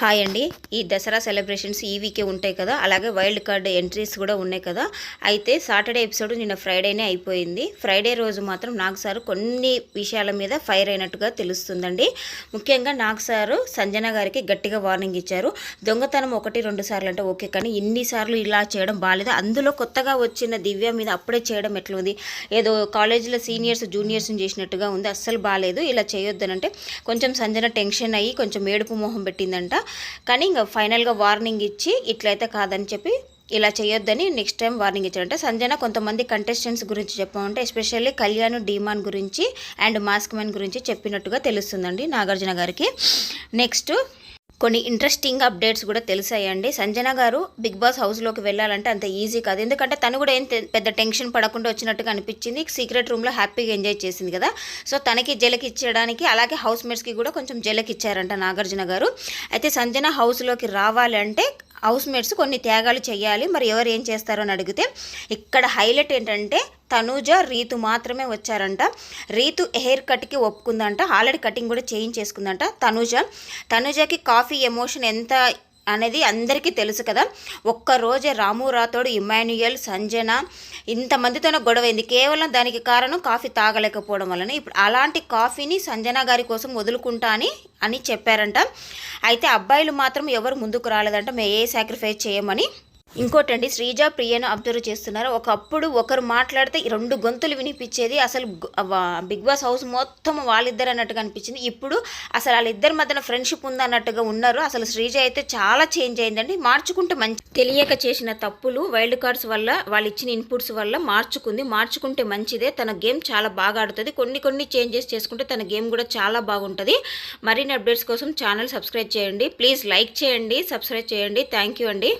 Hi అండి. ఈ Dasara celebrations ఈ వీకే ఉంటాయి కదా. అలాగే వైల్డ్ కార్డ్ ఎంట్రీస్ కూడా ఉన్నాయి కదా. అయితే సాటర్డే ఎపిసోడ్ నిన్న ఫ్రైడేనే అయిపోయింది. ఫ్రైడే రోజు మాత్రం నాకు సారు కొన్ని విషయాల మీద ఫైర్ అయినట్టుగా తెలుస్తుందండి. ముఖ్యంగా నాకు సారు సంజన గారికి గట్టిగా వార్నింగ్ ఇచ్చారు. దొంగతనం ఒకటి రెండు సార్లు అంటే ఓకే. కానీ ఇన్నిసార్లు ఇలా చేయడం బాగాలేదు అందులో కొత్తగా వచ్చిన దివ్య మీద అప్పుడే చేయడం ఎట్లుంది? ఏదో కాలేజీలో సీనియర్స్ జూనియర్స్ని చేసినట్టుగా ఉంది. అస్సలు బాగాలేదు ఇలా చేయొద్దనంటే కొంచెం సంజన టెన్షన్ అయ్యి కొంచెం ఏడుపు మొహం పెట్టిందంట. కానీ ఇంకా ఫైనల్గా వార్నింగ్ ఇచ్చి ఇట్లయితే కాదని చెప్పి ఇలా చేయొద్దని నెక్స్ట్ టైం వార్నింగ్ ఇచ్చారంటే సంజన కొంతమంది కంటెస్టెంట్స్ గురించి చెప్పమంటే ఎస్పెషల్లీ కళ్యాణ్ డీమాన్ గురించి అండ్ మాస్క్ మ్యాన్ గురించి చెప్పినట్టుగా తెలుస్తుందండి నాగార్జున గారికి. నెక్స్ట్ కొన్ని ఇంట్రెస్టింగ్ అప్డేట్స్ కూడా తెలిసాయండి. సంజన గారు బిగ్ బాస్ హౌస్లోకి వెళ్ళాలంటే అంత ఈజీ కాదు. ఎందుకంటే తను కూడా ఏం తె- పెద్ద టెన్షన్ పడకుండా వచ్చినట్టుగా అనిపించింది. సీక్రెట్ రూమ్లో హ్యాపీగా ఎంజాయ్ చేసింది కదా. సో తనకి జలకి ఇచ్చడానికి అలాగే హౌస్ మేట్స్కి కూడా కొంచెం జలకి ఇచ్చారంట నాగార్జున గారు. అయితే సంజన హౌస్లోకి రావాలంటే హౌస్ మేట్స్ కొన్ని త్యాగాలు చేయాలి. మరి ఎవరు ఏం చేస్తారో అని అడిగితే ఇక్కడ హైలైట్ ఏంటంటే తనూజ రీతు మాత్రమే వచ్చారంట. రీతు హెయిర్ కట్కి ఒప్పుకుందంట. ఆల్రెడీ కటింగ్ కూడా చేయించేసుకుందంట తనూజ. తనూజకి కాఫీ ఎమోషన్ ఎంత అనేది అందరికీ తెలుసు కదా. ఒక్క రోజే రాము రాథోడ్ ఇమాన్యుయల్ సంజన ఇంతమందితోనే గొడవైంది కేవలం దానికి కారణం కాఫీ తాగలేకపోవడం వలన ఇప్పుడు అలాంటి కాఫీని సంజన గారి కోసం వదులుకుంటా అని అని చెప్పారంట. అయితే అబ్బాయిలు మాత్రం ఎవరు ముందుకు రాలేదంట. మేము ఏ సాక్రిఫైస్ చేయమని ఇంకోటండి శ్రీజ ప్రియను అబ్జర్వ్ చేస్తున్నారు. ఒకప్పుడు ఒకరు మాట్లాడితే ఈ రెండు గొంతులు వినిపించేది అసలు బిగ్ బాస్ హౌస్ మొత్తం వాళ్ళిద్దరు అన్నట్టుగా అనిపించింది. ఇప్పుడు అసలు వాళ్ళిద్దరి మధ్యన ఫ్రెండ్షిప్ ఉందన్నట్టుగా ఉన్నారు. అసలు శ్రీజ అయితే చాలా చేంజ్ అయిందండి. మార్చుకుంటే మంచి తెలియక చేసిన తప్పులు వైల్డ్ కార్డ్స్ వల్ల వాళ్ళు ఇచ్చిన ఇన్పుట్స్ వల్ల మార్చుకుంది. మార్చుకుంటే మంచిదే. తన గేమ్ చాలా బాగా ఆడుతుంది. కొన్ని కొన్ని చేంజెస్ చేసుకుంటే తన గేమ్ కూడా చాలా బాగుంటుంది. మరిన్ని అప్డేట్స్ కోసం ఛానల్ సబ్స్క్రైబ్ చేయండి. ప్లీజ్ లైక్ చేయండి సబ్స్క్రైబ్ చేయండి. థ్యాంక్ యూ అండి.